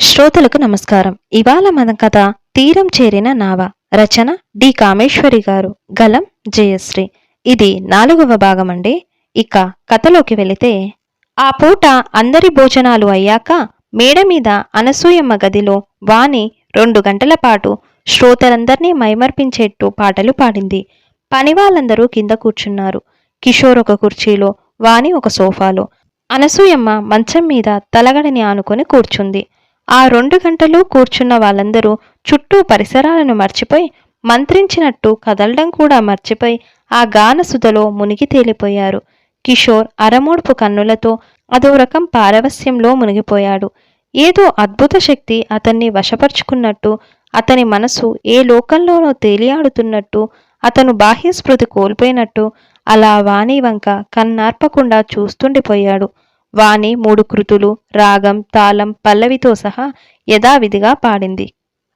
శ్రోతలకు నమస్కారం. ఇవాళ మన కథ తీరం చేరిన నావ. రచన డి. కామేశ్వరి గారు. గలం జయశ్రీ. ఇది నాలుగవ భాగం అండి ఇక కథలోకి వెళితే ఆ పూట అందరి భోజనాలు అయ్యాక మేడ మీద అనసూయమ్మ గదిలో వాణి రెండు గంటల పాటు శ్రోతలందర్నీ మైమర్పించేట్టు పాటలు పాడింది. పని వాళ్ళందరూ కింద కూర్చున్నారు. కిషోర్ ఒక కుర్చీలో వాణి ఒక సోఫాలో. అనసూయమ్మ మంచం మీద తలగడని ఆనుకొని కూర్చుంది. ఆ రెండు గంటలు కూర్చున్న వాళ్ళందరూ చుట్టూ పరిసరాలను మర్చిపోయి మంత్రించినట్టు కదలడం కూడా మర్చిపోయి ఆ గానసుధలో మునిగి తేలిపోయారు. కిషోర్ అరమూడుపు కన్నులతో అదో రకం పారవస్యంలో మునిగిపోయాడు. ఏదో అద్భుత శక్తి అతన్ని వశపరుచుకున్నట్టు అతని మనసు ఏ లోకంలోనో తేలియాడుతున్నట్టు అతను బాహ్యస్మృతి కోల్పోయినట్టు అలా వాణి వంక కన్నార్పకుండా చూస్తుండిపోయాడు. వాణి మూడు కృతులు రాగం తాళం పల్లవితో సహా యథావిధిగా పాడింది.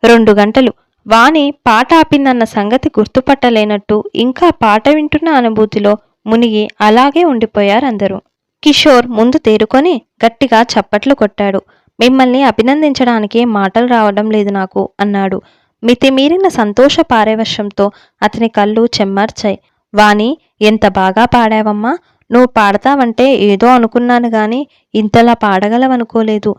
రెండు గంటలు. వాణి పాట ఆపిందన్న సంగతి గుర్తుపట్టలేనట్టు ఇంకా పాట వింటున్న అనుభూతిలో మునిగి అలాగే ఉండిపోయారందరూ. కిషోర్ ముందు తేరుకొని గట్టిగా చప్పట్లు కొట్టాడు. మిమ్మల్ని అభినందించడానికి మాటలు రావడం లేదు నాకు అన్నాడు. మితిమీరిన సంతోష పారవశ్యంతో అతని కళ్ళు చెమ్మార్చాయి. వాణి ఎంత బాగా పాడావమ్మా! నువ్వు పాడతావంటే ఏదో అనుకున్నాను కానీ ఇంతలా పాడగలవనుకోలేదు.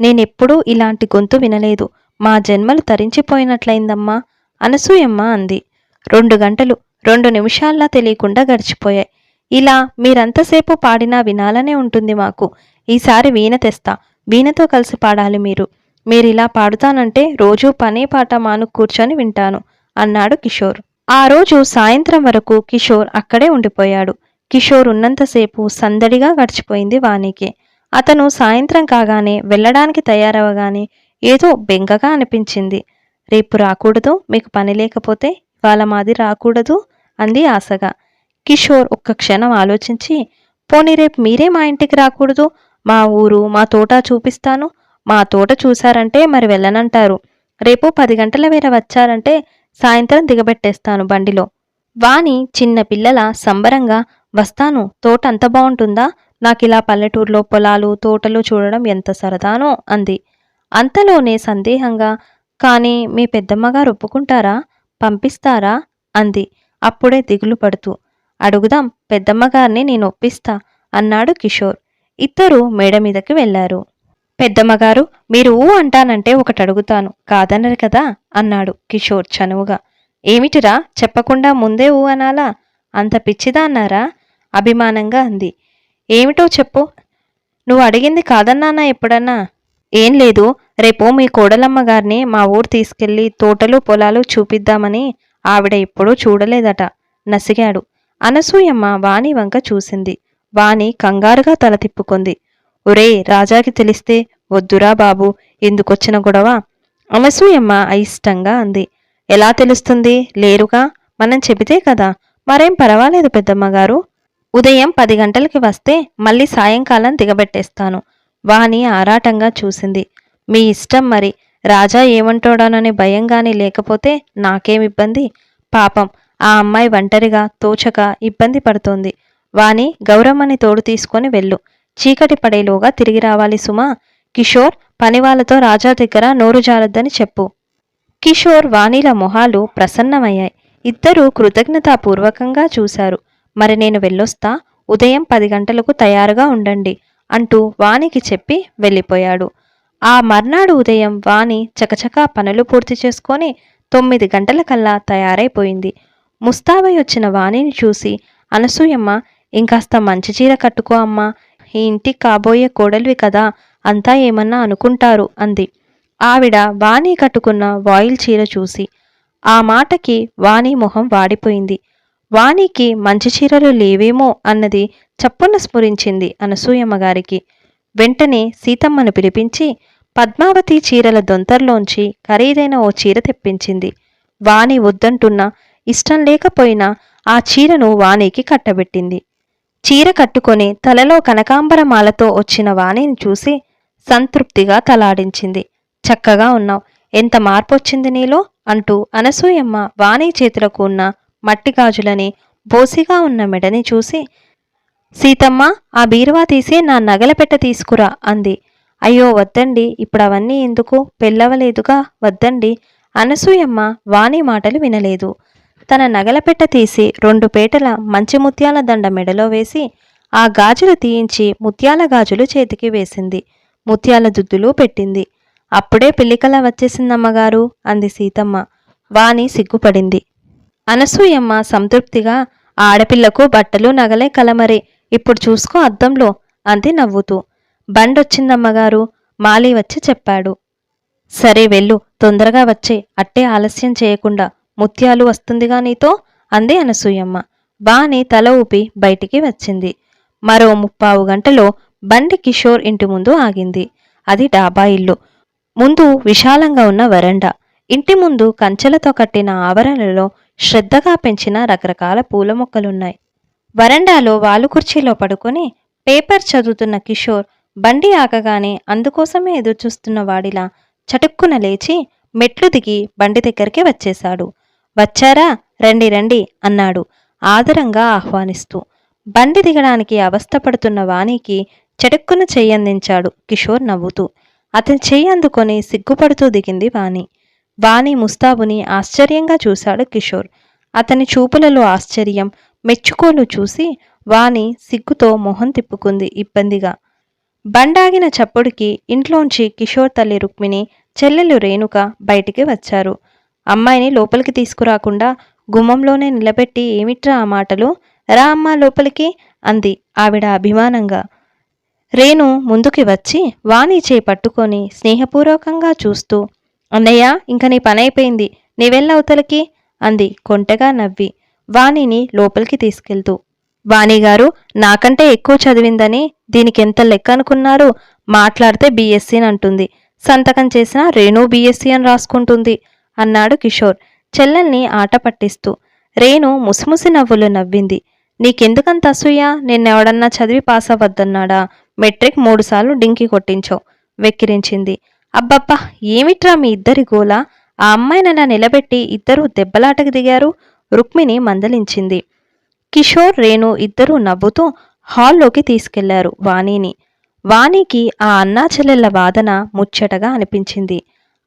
నేనెప్పుడూ ఇలాంటి గొంతు వినలేదు. మా జన్మలు తరించిపోయినట్లయిందమ్మా అనసూయమ్మ అంది. రెండు గంటలు రెండు నిమిషాల్లా తెలియకుండా గడిచిపోయాయి. ఇలా మీరంతసేపు పాడినా వినాలనే ఉంటుంది మాకు. ఈసారి వీణ తెస్తా. వీణతో కలిసి పాడాలి మీరు. మీరిలా పాడుతానంటే రోజూ పనే పాట మాను కూర్చొని వింటాను అన్నాడు కిషోర్. ఆ రోజు సాయంత్రం వరకు కిషోర్ అక్కడే ఉండిపోయాడు. కిషోర్ ఉన్నంతసేపు సందడిగా గడిచిపోయింది వానికి అతను సాయంత్రం కాగానే వెళ్ళడానికి తయారవగానే ఏదో బెంగగా అనిపించింది. రేపు రాకూడదు మీకు పని లేకపోతే ఇవాళ మాది రాకూడదు అంది ఆశగా. కిషోర్ ఒక్క క్షణం ఆలోచించి పోనీ రేపు మీరే మా ఇంటికి రాకూడదు? మా ఊరు మా తోట చూపిస్తాను. మా తోట చూశారంటే మరి వెళ్ళనంటారు. రేపు పది గంటల వేర వచ్చారంటే సాయంత్రం దిగబెట్టేస్తాను బండిలో. వాణి చిన్న పిల్లల సంబరంగా వస్తాను. తోట అంత బాగుంటుందా నాకిలా పల్లెటూరులో పొలాలు తోటలు చూడడం ఎంత సరదానో అంది. అంతలోనే సందేహంగా కానీ మీ పెద్దమ్మగారు ఒప్పుకుంటారా? పంపిస్తారా? అంది. అప్పుడే దిగులు పడుతూ అడుగుదాం పెద్దమ్మగారిని నేను ఒప్పిస్తా అన్నాడు కిషోర్. ఇద్దరు మేడ మీదకి వెళ్ళారు పెద్దమ్మగారు మీరు ఊ అంటానంటే ఒకటి అడుగుతాను కాదనరు కదా? అన్నాడు కిషోర్ చనువుగా. ఏమిటిరా? చెప్పకుండా ముందే ఊ అనాలా? అంత పిచ్చిదా అన్నారా అభిమానంగా అంది. ఏమిటో చెప్పు. నువ్వు అడిగింది కాదన్నానా ఎప్పుడన్నా? ఏం లేదు. రేపు మీ కోడలమ్మ గారిని మా ఊరు తీసుకెళ్ళి తోటలు పొలాలు చూపిద్దామని ఆవిడ ఎప్పుడూ చూడలేదట. నసిగాడు. అనసూయమ్మ వాణి వంక చూసింది. వాణి కంగారుగా తల తిప్పుకుంది. ఒరే రాజాకి తెలిస్తే వద్దురా బాబు ఎందుకొచ్చిన గొడవ? అనసూయమ్మ అయిష్టంగా అంది. ఎలా తెలుస్తుంది? లేరుగా? మనం చెబితే కదా. మరేం పర్వాలేదు పెద్దమ్మగారు ఉదయం పది గంటలకి వస్తే మళ్ళీ సాయంకాలం దిగబెట్టేస్తాను. వాణి ఆరాటంగా చూసింది. మీ ఇష్టం మరి. రాజా ఏమంటాడోననే భయం గాని లేకపోతే నాకేం ఇబ్బంది? పాపం. ఆ అమ్మాయి ఒంటరిగా తోచక ఇబ్బంది పడుతోంది. వాణి గౌరమ్మని తోడు తీసుకొని వెళ్ళు. చీకటి పడేలోగా తిరిగి రావాలి సుమా. కిషోర్ పనివాళ్ళతో రాజా దగ్గర నోరు జారద్దని చెప్పు. కిషోర్ వాణిల మొహాలు ప్రసన్నమయ్యాయి. ఇద్దరూ కృతజ్ఞతాపూర్వకంగా చూశారు. మరి నేను వెళ్ళొస్తా ఉదయం పది గంటలకు తయారుగా ఉండండి అంటూ వాణికి చెప్పి వెళ్ళిపోయాడు. ఆ మర్నాడు ఉదయం వాణి చకచకా పనులు పూర్తి చేసుకొని తొమ్మిది గంటలకల్లా తయారైపోయింది. ముస్తాబై వచ్చిన వాణిని చూసి అనసూయమ్మ ఇంకాస్త మంచి చీర కట్టుకో అమ్మా ఈ ఇంటికి కాబోయే కోడలివి కదా అంతా ఏమన్నా అనుకుంటారు అంది. ఆవిడ వాణి కట్టుకున్న వాయిల్ చీర చూసి ఆ మాటకి వాణి మొహం వాడిపోయింది. వాణికి మంచి చీరలు లేవేమో అన్నది చప్పున స్ఫురించింది అనసూయమ్మ గారికి. వెంటనే సీతమ్మను పిలిపించి పద్మావతి చీరల దొంతర్లోంచి ఖరీదైన ఓ చీర తెప్పించింది. వాణి వద్దంటున్నా ఇష్టం లేకపోయినా ఆ చీరను వాణికి కట్టబెట్టింది. చీర కట్టుకొని తలలో కనకాంబరమాలతో వచ్చిన వాణిని చూసి సంతృప్తిగా తలాడించింది. చక్కగా ఉన్నావు ఎంత మార్పొచ్చింది నీలో? అంటూ అనసూయమ్మ వాణి చేతులకు ఉన్న మట్టి గాజులని బోసిగా ఉన్న మెడని చూసి సీతమ్మ ఆ బీరువా తీసి నా నగల పెట్ట తీసుకురా అంది. అయ్యో వద్దండి ఇప్పుడు అవన్నీ ఎందుకు? పెళ్ళవలేదుగా వద్దండి అనసూయమ్మ వాణి మాటలు వినలేదు. తన నగలపెట్ట తీసి రెండు పేటల మంచి ముత్యాల దండ మెడలో వేసి ఆ గాజులు తీయించి ముత్యాల గాజులు చేతికి వేసింది. ముత్యాల దుద్దులు పెట్టింది. అప్పుడే పిల్లికల వచ్చేసిందమ్మగారు అంది సీతమ్మ. వాణి సిగ్గుపడింది. అనసూయమ్మ సంతృప్తిగా ఆడపిల్లకు బట్టలు నగలే కలమరే. ఇప్పుడు చూసుకో అద్దంలో అంది నవ్వుతూ. బండొచ్చిందమ్మగారు మాలి వచ్చి చెప్పాడు. సరే వెళ్ళు తొందరగా వచ్చే అట్టే ఆలస్యం చేయకుండా. ముత్యాలు వస్తుందిగా నీతో? అంది అనసూయమ్మ. బాని తల ఊపి బయటికి వచ్చింది. మరో ముప్పావు గంటలో బండి కిషోర్ ఇంటి ముందు ఆగింది. అది డాబా ఇల్లు. ముందు విశాలంగా ఉన్న వరండా. ఇంటి ముందు కంచెలతో కట్టిన ఆవరణలో శ్రద్ధగా పెంచిన రకరకాల పూల మొక్కలున్నాయి. వరండాలో వాలు కుర్చీలో పడుకొని పేపర్ చదువుతున్న కిషోర్ బండి ఆగగానే అందుకోసమే ఎదురుచూస్తున్న వాడిలా చటుక్కున లేచి మెట్లు దిగి బండి దగ్గరికి వచ్చేశాడు. వచ్చారా? రండి రండి అన్నాడు ఆదరంగా ఆహ్వానిస్తూ. బండి దిగడానికి అవస్థపడుతున్న వాణికి చటుక్కున చెయ్యందించాడు కిషోర్ నవ్వుతూ. అతని చెయ్యి అందుకొని సిగ్గుపడుతూ దిగింది వాణి. వాణి ముస్తాబుని ఆశ్చర్యంగా చూశాడు కిషోర్. అతని చూపులలో ఆశ్చర్యం మెచ్చుకోలు చూసి వాణి సిగ్గుతో మొహం తిప్పుకుంది ఇబ్బందిగా. బండాగిన చప్పుడుకి ఇంట్లోంచి కిషోర్ తల్లి రుక్మిణి చెల్లెలు రేణుక బయటికి వచ్చారు. అమ్మాయిని లోపలికి తీసుకురాకుండా గుమ్మంలోనే నిలబెట్టి ఏమిట్రా ఆ మాటలు? రా అమ్మా లోపలికి అంది ఆవిడ అభిమానంగా. రేణు ముందుకి వచ్చి వాణి చేయి పట్టుకొని స్నేహపూర్వకంగా చూస్తూ అన్నయ్య ఇంక నీ పని అయిపోయింది నీవెళ్ళవతలకి అంది కొంటెగా నవ్వి. వాణిని లోపలికి తీసుకెళ్తూ. వాణిగారు నాకంటే ఎక్కువ చదివిందని దీనికి ఎంత లెక్క అనుకున్నారు? మాట్లాడితే బీఎస్సీ అని అంటుంది. సంతకం చేసినా రేణు బీఎస్సీ అని రాసుకుంటుంది అన్నాడు కిషోర్. చెల్లెల్ని ఆట పట్టిస్తూ. రేణు ముసిముసి నవ్వులు నవ్వింది. నీకెందుకంత అసూయ? నిన్నెవడన్నా చదివి పాస్ అవ్వద్దన్నాడా మెట్రిక్ మూడుసార్లు డింకి కొట్టించావు వెక్కిరించింది. అబ్బబ్బా ఏమిట్రా మీ ఇద్దరి గోల? ఆ అమ్మాయిని అలా నిలబెట్టి ఇద్దరూ దెబ్బలాటకు దిగారు? రుక్మిణి మందలించింది. కిషోర్ రేణు ఇద్దరూ నవ్వుతూ హాల్లోకి తీసుకెళ్ళారు వాణిని. వాణికి ఆ అన్నా చెల్లెళ్ళ వాదన ముచ్చటగా అనిపించింది.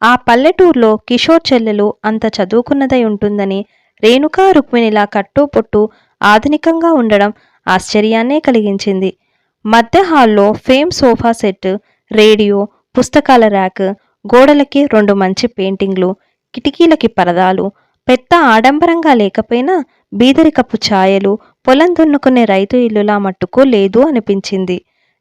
ఆ పల్లెటూర్లో కిషోర్ చెల్లెలు అంత చదువుకున్నదై ఉంటుందని రేణుకా రుక్మిణిలా కట్టుపొట్టు ఆధునికంగా ఉండడం ఆశ్చర్యాన్నే కలిగించింది. మధ్య హాల్లో ఫేమ్ సోఫా సెట్ రేడియో పుస్తకాల ర్యాక్ గోడలకి రెండు మంచి పెయింటింగ్లు కిటికీలకి పరదాలు పెద్ద ఆడంబరంగా లేకపోయినా బీదరికపు ఛాయలు పొలం దున్నుకునే రైతు ఇల్లులా మట్టుకు లేదు అనిపించింది.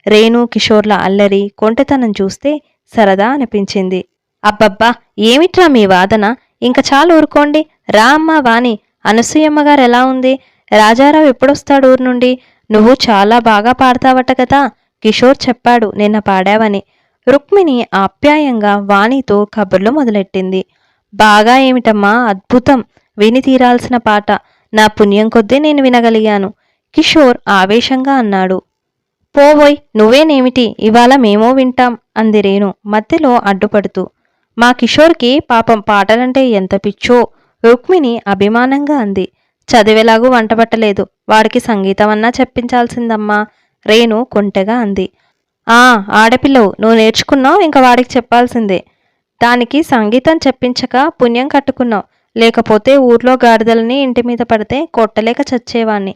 రేణు కిషోర్ల అల్లరి కొంటెతనం చూస్తే సరదా అనిపించింది. అబ్బబ్బా ఏమిట్రా మీ వాదన? ఇంక చాలు ఊరుకోండి. రా అమ్మా వాణి అనసూయమ్మ గారు ఎలా ఉంది? రాజారావు ఎప్పుడొస్తాడు ఊరు నుండి? నువ్వు చాలా బాగా పాడతావట కదా? కిషోర్ చెప్పాడు నిన్న పాడావని. రుక్మిణి ఆప్యాయంగా వాణితో కబుర్లు మొదలెట్టింది. బాగా ఏమిటమ్మా అద్భుతం. విని తీరాల్సిన పాట. నా పుణ్యం కొద్దీ నేను వినగలిగాను. కిషోర్ ఆవేశంగా అన్నాడు. పోవోయ్ నువ్వేనేమిటి? ఇవాళ మేమో వింటాం అంది రేణు మధ్యలో అడ్డుపడుతూ. మా కిషోర్కి పాపం పాటలంటే ఎంత పిచ్చో. రుక్మిణి అభిమానంగా అంది. చదివేలాగూ వంటపట్టలేదు. వాడికి సంగీతం అన్నా చెప్పించాల్సిందమ్మా రేణు కొంటెగా అంది. ఆడపిల్లవు నువ్వు నేర్చుకున్నావు ఇంకా వాడికి చెప్పాల్సిందే. దానికి సంగీతం చెప్పించక పుణ్యం కట్టుకున్నావు. లేకపోతే ఊర్లో గాడిదలని ఇంటి మీద పడితే కొట్టలేక చచ్చేవాణ్ణి.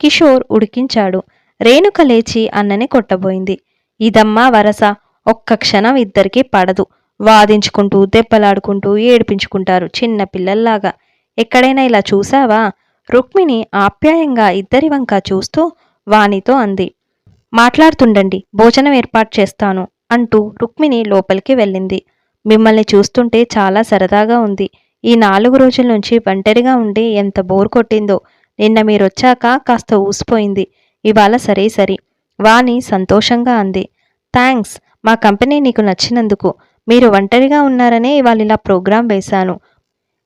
కిషోర్ ఉడికించాడు. రేణుక లేచి అన్నని కొట్టబోయింది. ఇదమ్మా వరస ఒక్క క్షణం ఇద్దరికీ పడదు. వాదించుకుంటూ దెబ్బలాడుకుంటూ ఏడిపించుకుంటారు చిన్న పిల్లల్లాగా. ఎక్కడైనా ఇలా చూసావా రుక్మిణి ఆప్యాయంగా ఇద్దరి వంక చూస్తూ వానితో అంది. మాట్లాడుతుండండి భోజనం ఏర్పాటు చేస్తాను అంటూ రుక్మిణి లోపలికి వెళ్ళింది. మిమ్మల్ని చూస్తుంటే చాలా సరదాగా ఉంది. ఈ నాలుగు రోజుల నుంచి ఒంటరిగా ఉండి ఎంత బోర్ కొట్టిందో నిన్న మీరొచ్చాక కాస్త ఊసిపోయింది. ఇవాళ సరే సరి. వాణి సంతోషంగా అంది. థ్యాంక్స్ మా కంపెనీ నీకు నచ్చినందుకు. మీరు ఒంటరిగా ఉన్నారనే ఇవాళ ఇలా ప్రోగ్రాం వేశాను.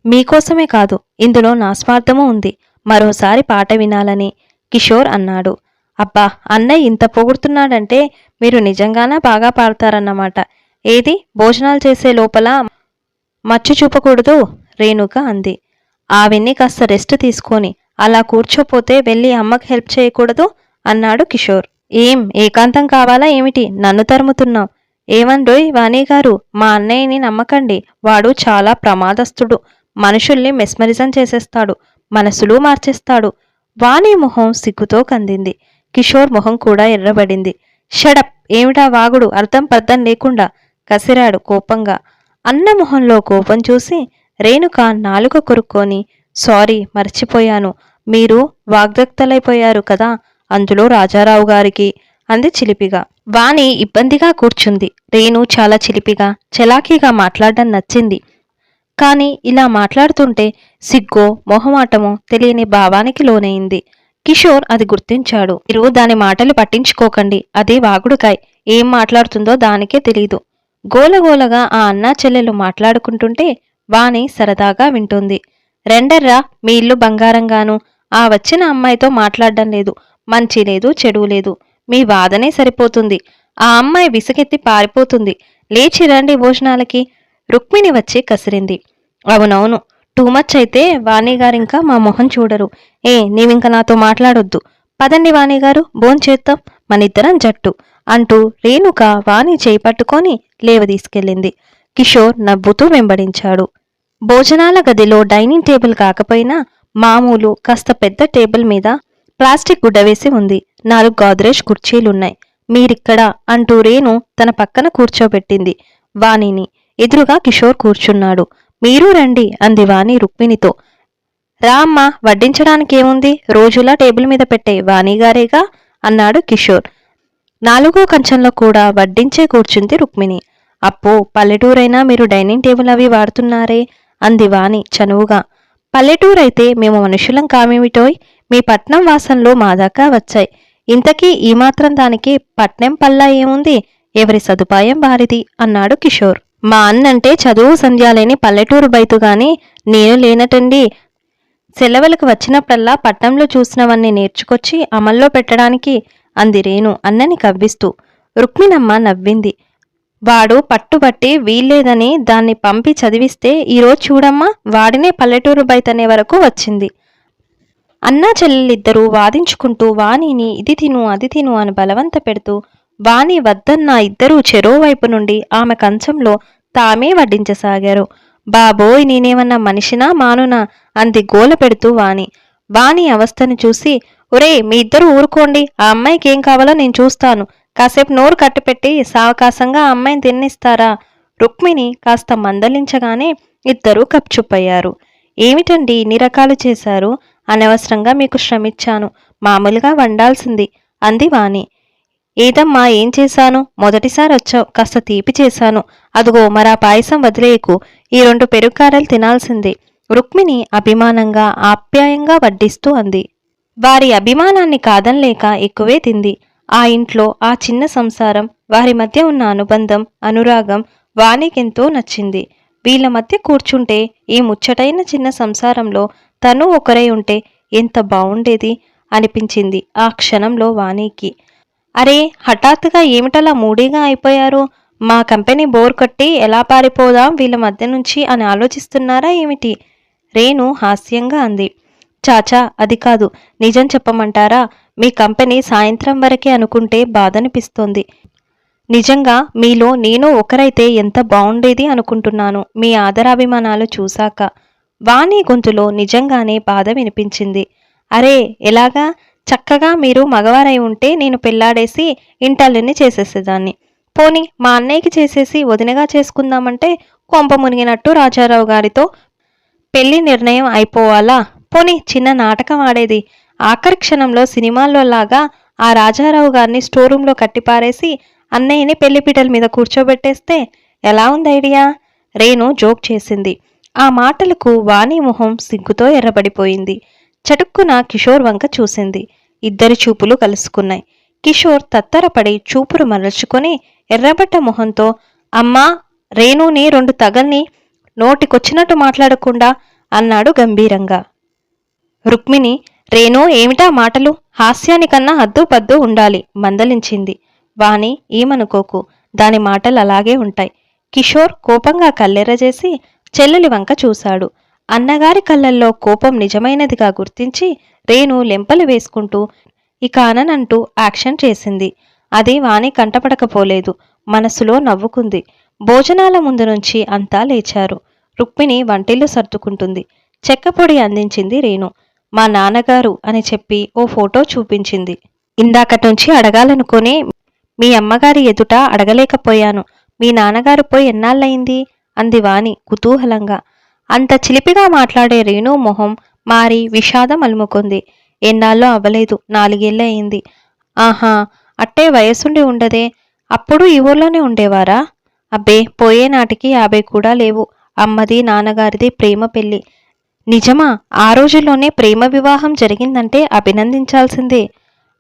మీకోసమే కాదు ఇందులో నా స్వార్థమూ ఉంది. మరోసారి పాట వినాలని కిషోర్ అన్నాడు. అబ్బా అన్నయ్య ఇంత పొగుడుతున్నాడంటే మీరు నిజంగానే బాగా పాడతారన్నమాట. ఏది? భోజనాలు చేసే లోపల మచ్చు చూపకూడదు? రేణుక అంది. ఆవిని కాస్త రెస్ట్ తీసుకొని అలా కూర్చోపోతే వెళ్ళి అమ్మకి హెల్ప్ చేయకూడదు? అన్నాడు కిషోర్. ఏం? ఏకాంతం కావాలా ఏమిటి? నన్ను తరుముతున్నావు. ఏమండోయ్ వాణి గారు మా అన్నయ్యని నమ్మకండి. వాడు చాలా ప్రమాదస్తుడు. మనుషుల్ని మెస్మరిజం చేసేస్తాడు. మనసులు మార్చేస్తాడు. వాణి మొహం సిగ్గుతో కందింది. కిషోర్ మొహం కూడా ఎర్రబడింది. షడప్ ఏమిటా వాగుడు? అర్థం పర్థం లేకుండా కసిరాడు కోపంగా. అన్న మొహంలో కోపం చూసి రేణుక నాలుక కొరుక్కొని సారీ మర్చిపోయాను. మీరు వాగ్దక్తలైపోయారు కదా అందులో రాజారావు గారికి అంది చిలిపిగా. వాణి ఇబ్బందిగా కూర్చుంది. రేణు చాలా చిలిపిగా చలాకీగా మాట్లాడడం నచ్చింది. కానీ ఇలా మాట్లాడుతుంటే సిగ్గో మొహమాటమో తెలియని భావానికి లోనైంది. కిషోర్ అది గుర్తించాడు. మీరు దాని మాటలు పట్టించుకోకండి. అది వాగుడుకాయ్. ఏం మాట్లాడుతుందో దానికే తెలీదు. గోలగోలగా ఆ అన్నా చెల్లెలు మాట్లాడుకుంటుంటే వాణి సరదాగా వింటుంది. రెండర్రా మీ ఇల్లు బంగారంగాను. ఆ వచ్చిన అమ్మాయితో మాట్లాడడం లేదు. మంచి లేదు చెడు లేదు. మీ వాదనే సరిపోతుంది. ఆ అమ్మాయి విసుగెత్తి పారిపోతుంది. లేచి రండి భోజనాలకి. రుక్మిణి వచ్చి కసిరింది. అవునవును. టూ మచ్ అయితే వాణి ఇంకా మా మొహం చూడరు. ఏ నీవింక నాతో మాట్లాడొద్దు. పదండి వాణి గారు భోంచేద్దాం మనిద్దరం జట్టు. అంటూ రేణుక వాణి చేయి పట్టుకొని లేవదీసుకెళ్ళింది కిషోర్ నవ్వుతూ వెంబడించాడు. భోజనాల గదిలో డైనింగ్ టేబుల్ కాకపోయినా మామూలు కాస్త పెద్ద టేబుల్ మీద ప్లాస్టిక్ గుడ్డ వేసి ఉంది. నాలుగు గాద్రేజ్ కుర్చీలున్నాయి. మీరిక్కడ అంటూ రేణు తన పక్కన కూర్చోబెట్టింది. వాణిని ఎదురుగా కిషోర్ కూర్చున్నాడు. మీరు రండి అంది వాణి రుక్మిణితో. రా అమ్మా వడ్డించడానికి ఏముంది రోజులా టేబుల్ మీద పెట్టే వాణిగారేగా? అన్నాడు కిషోర్. నాలుగో కంచంలో కూడా వడ్డించే కూర్చుంది రుక్మిణి. అప్పో పల్లెటూరైనా మీరు డైనింగ్ టేబుల్ అవి వాడుతున్నారే? అంది వాణి చనువుగా. పల్లెటూరైతే మేము మనుషులం కామేమిటోయ్? మీ పట్నం వాసనలు మా దాకా వచ్చాయి. ఇంతకీ ఈ మాత్రం దానికి పట్నం పల్లా ఏముంది? ఎవరి సదుపాయం వారిది? అన్నాడు కిషోర్. మా అన్నంటే చదువు సంధ్యాలేని పల్లెటూరు బయతుగాని నేను లేనటండి. సెలవులకు వచ్చినప్పుడల్లా పట్టణంలో చూసినవన్నీ నేర్చుకొచ్చి అమల్లో పెట్టడానికి అంది రేణు అన్నని కవ్విస్తూ. రుక్మిణమ్మ నవ్వింది. వాడు పట్టుబట్టి వీల్లేదని దాన్ని పంపి చదివిస్తే ఈరోజు చూడమ్మా వాడినే పల్లెటూరు బయటనే వరకు వచ్చింది. అన్నా చెల్లెలిద్దరూ వాదించుకుంటూ వాణిని ఇది తిను అది తిను అని బలవంత పెడుతూ వాణి వద్దన్న ఇద్దరూ చెరోవైపు నుండి ఆమె కంచంలో తామే వడ్డించసాగారు. బాబోయ్ నేనేమన్నా మనిషినా మానునా? అంది గోల పెడుతూ వాణి. వాణి అవస్థను చూసి ఒరే మీ ఇద్దరు ఊరుకోండి. ఆ అమ్మాయికి ఏం కావాలో నేను చూస్తాను. కాసేపు నోరు కట్టిపెట్టి సావకాశంగా ఆ అమ్మాయిని తిన్నిస్తారా? రుక్మిణి కాస్త మందలించగానే ఇద్దరూ కప్చుప్పయ్యారు. ఏమిటండి ఇన్ని రకాలు చేశారు? అనవసరంగా మీకు శ్రమిచ్చాను. మామూలుగా వండాల్సింది అంది వాణి. ఏదమ్మా ఏం చేశాను? మొదటిసారి వచ్చావు కాస్త తీపి చేశాను. అదుగో మరా పాయసం వదిలేయకు. ఈ రెండు పెరుగారలు తినాల్సిందే. రుక్మిణి అభిమానంగా ఆప్యాయంగా వడ్డిస్తూ అంది. వారి అభిమానాన్ని కాదనలేక ఎక్కువే తింది. ఆ ఇంట్లో ఆ చిన్న సంసారం వారి మధ్య ఉన్న అనుబంధం అనురాగం వాణికెంతో నచ్చింది. వీళ్ళ మధ్య కూర్చుంటే ఈ ముచ్చటైన చిన్న సంసారంలో తను ఒకరై ఉంటే ఎంత బావుండేది? అనిపించింది ఆ క్షణంలో వాణికి. అరే హఠాత్తుగా ఏమిటలా మూడీగా అయిపోయారు? మా కంపెనీ బోర్ కొట్టి ఎలా పారిపోదాం వీళ్ళ మధ్య నుంచి అని ఆలోచిస్తున్నారా ఏమిటి? రేణు హాస్యంగా అంది. చాచా అది కాదు. నిజం చెప్పమంటారా? మీ కంపెనీ సాయంత్రం వరకే అనుకుంటే బాధనిపిస్తోంది. నిజంగా మీలో నేను ఒకరైతే ఎంత బాగుండేది అనుకుంటున్నాను మీ ఆదరాభిమానాలు చూశాక. వాణి గొంతులో నిజంగానే బాధ వినిపించింది. అరే ఎలాగా? చక్కగా మీరు మగవారై ఉంటే నేను పెళ్ళాడేసి ఇంటల్లుని చేసేసేదాన్ని. పోని మా అన్నయ్యకి చేసేసి వదినగా చేసుకుందామంటే కొంప మునిగినట్టు రాజారావు గారితో పెళ్ళి నిర్ణయం అయిపోవాలా? పోని చిన్న నాటకం ఆడేది. ఆఖరి క్షణంలో సినిమాల్లో లాగా ఆ రాజారావు గారిని స్టోర్ రూమ్లో కట్టిపారేసి అన్నయ్యని పెళ్ళిపీటల మీద కూర్చోబెట్టేస్తే ఎలా ఉంది ఐడియా? రేణు జోక్ చేసింది. ఆ మాటలకు వాణి మొహం సిగ్గుతో ఎర్రబడిపోయింది. చటుక్కున కిషోర్ వంక చూసింది. ఇద్దరి చూపులు కలుసుకున్నాయి. కిషోర్ తత్తరపడి చూపురు మరల్చుకొని ఎర్రబట్ట మొహంతో అమ్మా రేణుని రెండు తగల్ని నోటికొచ్చినట్టు మాట్లాడకుండా అన్నాడు గంభీరంగా. రుక్మిణి రేణు ఏమిటా మాటలు? హాస్యానికన్నా హద్దు పద్దు ఉండాలి మందలించింది. వాణి ఏమనుకోకు. దాని మాటలు అలాగే ఉంటాయి కిషోర్ కోపంగా కల్లెరజేసి చెల్లెలి వంక చూశాడు. అన్నగారి కళ్ళల్లో కోపం నిజమైనదిగా గుర్తించి రేణు లెంపలు వేసుకుంటూ ఇక అననంటూ యాక్షన్ చేసింది. అది వాణి కంటపడకపోలేదు. మనసులో నవ్వుకుంది. భోజనాల ముందు నుంచి అంతా లేచారు. రుక్మిణి వంటిల్లు సర్దుకుంటుంది. చెక్కపొడి అందించింది రేణు. మా నాన్నగారు అని చెప్పి ఓ ఫోటో చూపించింది. ఇందాకటి నుంచి అడగాలనుకుని మీ అమ్మగారి ఎదుట అడగలేకపోయాను. మీ నాన్నగారు పోయి ఎన్నాళ్ళయింది? అంది వాణి కుతూహలంగా. అంత చిలిపిగా మాట్లాడే రేణు మొహం మారి విషాదం అలుముకుంది. ఎన్నాళ్ళో అవ్వలేదు నాలుగేళ్ళే అయింది. ఆహా అట్టే వయసుండి ఉండదే. అప్పుడు ఈ ఊర్లోనే ఉండేవారా? అబ్బే పోయే నాటికి యాభై కూడా లేవు. అమ్మది నాన్నగారిది ప్రేమ పెళ్ళి నిజమా? ఆ రోజుల్లోనే ప్రేమ వివాహం జరిగిందంటే అభినందించాల్సిందే.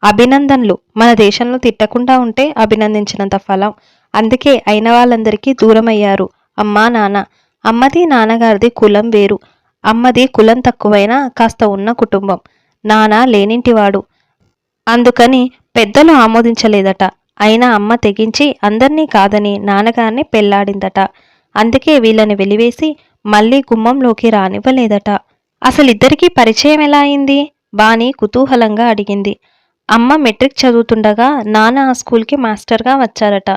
అభినందనలు. మన దేశంలో తిట్టకుండా ఉంటే అభినందించినంత ఫలం. అందుకే అయిన వాళ్ళందరికీ దూరమయ్యారు. అమ్మా నాన్న. అమ్మది నాన్నగారిది కులం వేరు. అమ్మది కులం తక్కువైనా కాస్త ఉన్న కుటుంబం. నానా లేనింటివాడు. అందుకని పెద్దలు ఆమోదించలేదట. అయినా అమ్మ తెగించి అందర్నీ కాదని నాన్నగారిని పెళ్ళాడిందట. అందుకే వీళ్ళని వెలివేసి మళ్ళీ గుమ్మంలోకి రానివ్వలేదట. అసలిద్దరికీ పరిచయం ఎలా అయింది? బాని కుతూహలంగా అడిగింది. అమ్మ మెట్రిక్ చదువుతుండగా నాన్న ఆ స్కూల్కి మాస్టర్గా వచ్చారట.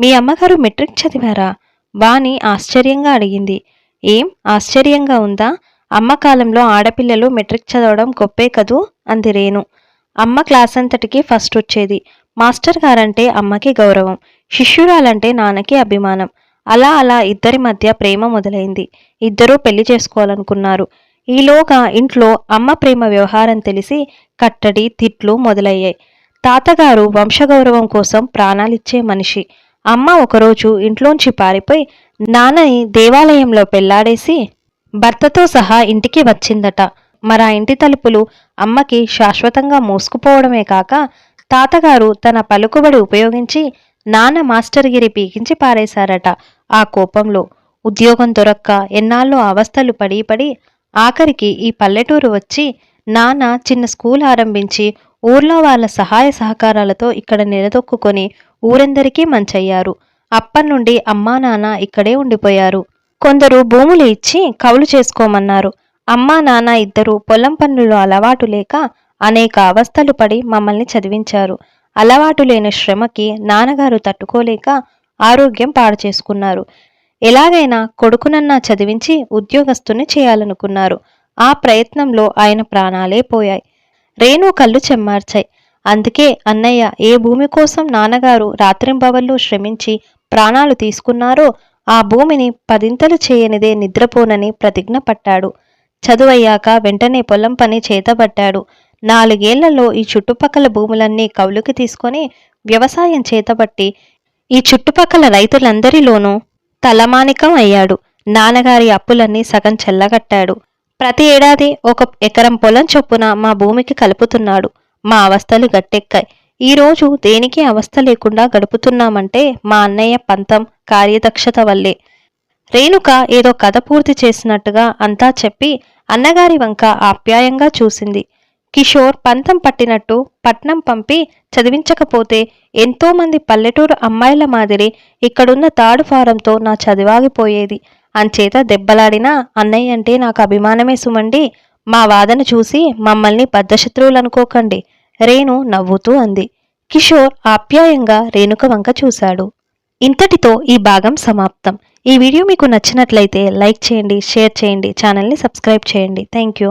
మీ అమ్మగారు మెట్రిక్ చదివారా? బాని ఆశ్చర్యంగా అడిగింది. ఏం? ఆశ్చర్యంగా ఉందా? అమ్మ కాలంలో ఆడపిల్లలు మెట్రిక్ చదవడం గొప్పే కదూ? అంది రేణు. అమ్మ క్లాస్ అంతటికి ఫస్ట్ వచ్చేది. మాస్టర్ గారంటే అమ్మకి గౌరవం. శిష్యురాలంటే నాన్నకి అభిమానం. అలా అలా ఇద్దరి మధ్య ప్రేమ మొదలైంది. ఇద్దరూ పెళ్ళి చేసుకోవాలనుకున్నారు. ఈలోగా ఇంట్లో అమ్మ ప్రేమ వ్యవహారం తెలిసి కట్టడి తిట్లు మొదలయ్యాయి. తాతగారు వంశగౌరవం కోసం ప్రాణాలిచ్చే మనిషి. అమ్మ ఒకరోజు ఇంట్లోంచి పారిపోయి నాన్నని దేవాలయంలో పెళ్ళాడేసి భర్తతో సహా ఇంటికి వచ్చిందట. మరా ఇంటి తలుపులు అమ్మకి శాశ్వతంగా మూసుకుపోవడమే కాక తాతగారు తన పలుకుబడి ఉపయోగించి నాన్న మాస్టర్గిరి పీకించి పారేశారట ఆ కోపంలో. ఉద్యోగం దొరక్క ఎన్నాళ్ళు అవస్థలు పడి పడి ఆఖరికి ఈ పల్లెటూరు వచ్చి నాన్న చిన్న స్కూల్ ఆరంభించి ఊర్లో వాళ్ళ సహాయ సహకారాలతో ఇక్కడ నిలదొక్కుని ఊరందరికీ మంచయ్యారు. అప్పన్నుండి అమ్మా నాన్న ఇక్కడే ఉండిపోయారు. కొందరు భూములు ఇచ్చి కవులు చేసుకోమన్నారు. అమ్మా నాన్న ఇద్దరు పొలం పనులు అలవాటు లేక అనేక అవస్థలు పడి మమ్మల్ని చదివించారు. అలవాటు లేని శ్రమకి నాన్నగారు తట్టుకోలేక ఆరోగ్యం పాడు చేసుకున్నారు. ఎలాగైనా కొడుకునన్నా చదివించి ఉద్యోగస్తుని చేయాలనుకున్నారు. ఆ ప్రయత్నంలో ఆయన ప్రాణాలే పోయాయి. రేణు కళ్ళు చెమ్మార్చాయి. అందుకే అన్నయ్య ఏ భూమి కోసం నాన్నగారు రాత్రింబవళ్ళు శ్రమించి ప్రాణాలు తీసుకున్నారో ఆ భూమిని పదింతలు చేయనిదే నిద్రపోనని ప్రతిజ్ఞ పట్టాడు. చదువయ్యాక వెంటనే పొలం పని చేతబట్టాడు నాలుగేళ్ళలో ఈ చుట్టుపక్కల భూములన్నీ కౌలుకి తీసుకొని వ్యవసాయం చేతబట్టి ఈ చుట్టుపక్కల రైతులందరిలోనూ తలమానికం అయ్యాడు. నాన్నగారి అప్పులన్నీ సగం చెల్లగట్టాడు. ప్రతి ఏడాది ఒక ఎకరం పొలం చొప్పున మా భూమికి కలుపుతున్నాడు. మా అవస్థలు గట్టెక్కాయి. ఈరోజు దేనికి అవస్థ లేకుండా గడుపుతున్నామంటే మా అన్నయ్య పంతం కార్యదక్షత వల్లే. రేణుక ఏదో కథ పూర్తి చేసినట్టుగా అంతా చెప్పి అన్నగారి వంక ఆప్యాయంగా చూసింది. కిషోర్ పంతం పట్టినట్టు పట్నం పంపి చదివించకపోతే ఎంతో మంది పల్లెటూరు అమ్మాయిల మాదిరి ఇక్కడున్న తాడు ఫారంతో నా చదివాగిపోయేది. అంచేత దెబ్బలాడినా అన్నయ్య అంటే నాకు అభిమానమే సుమండి. మా వాదన చూసి మమ్మల్ని బద్ధశత్రువులనుకోకండి. రేణు నవ్వుతూ అంది. కిషోర్ ఆప్యాయంగా రేణుక వంక చూశాడు. ఇంతటితో ఈ భాగం సమాప్తం. ఈ వీడియో మీకు నచ్చినట్లయితే లైక్ చేయండి షేర్ చేయండి ఛానల్ని సబ్స్క్రైబ్ చేయండి. Thank you.